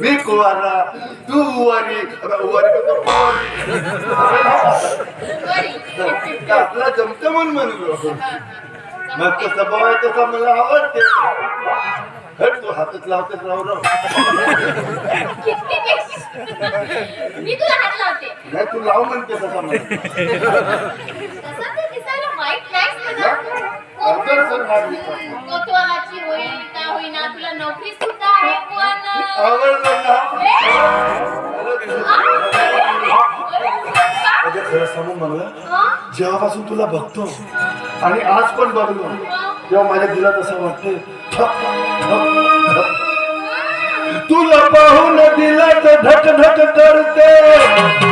मी कुवारा तू उवारी आपला जमतं म्हणून म्हणलो मग तसं बाबा तसा मला आवडते हट तू हातच लावतेच राहू राहू मी तुला हात लावते नाही तू लाव म्हणते तसा मला. कोतवालाची होईल का होईना तुला नोकरी खरं सांगू मला जेव्हापासून तुला बघतो आणि आज पण बघतो तेव्हा माझ्या दिला तसं वाटते तुला पाहून दिला तर धक धक करते.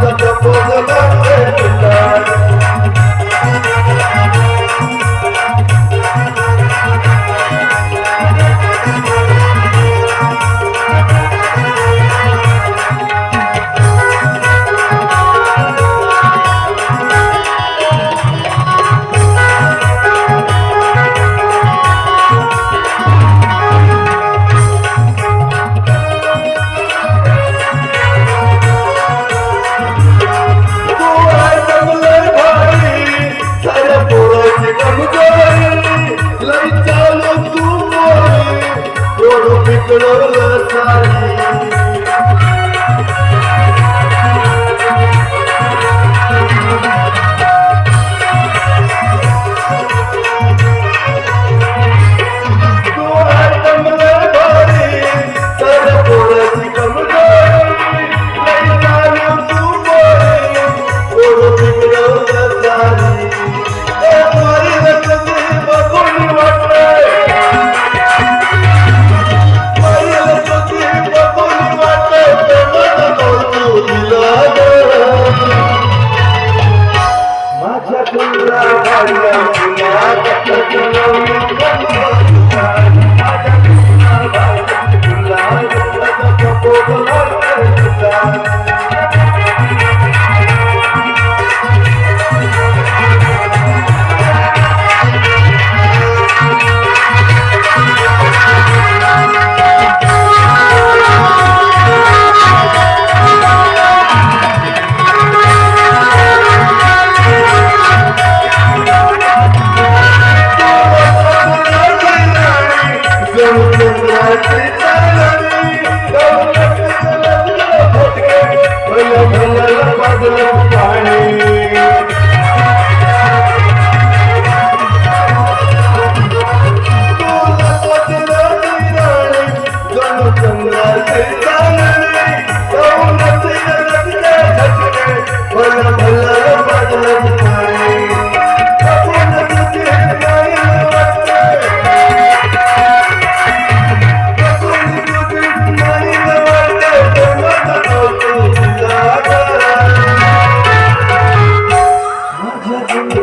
the Bitter, Bitter, Bitter, the Bitter, Bitter, Allah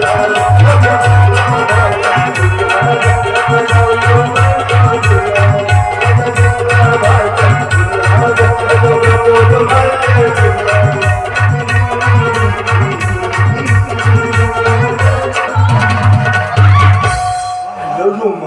Yeah.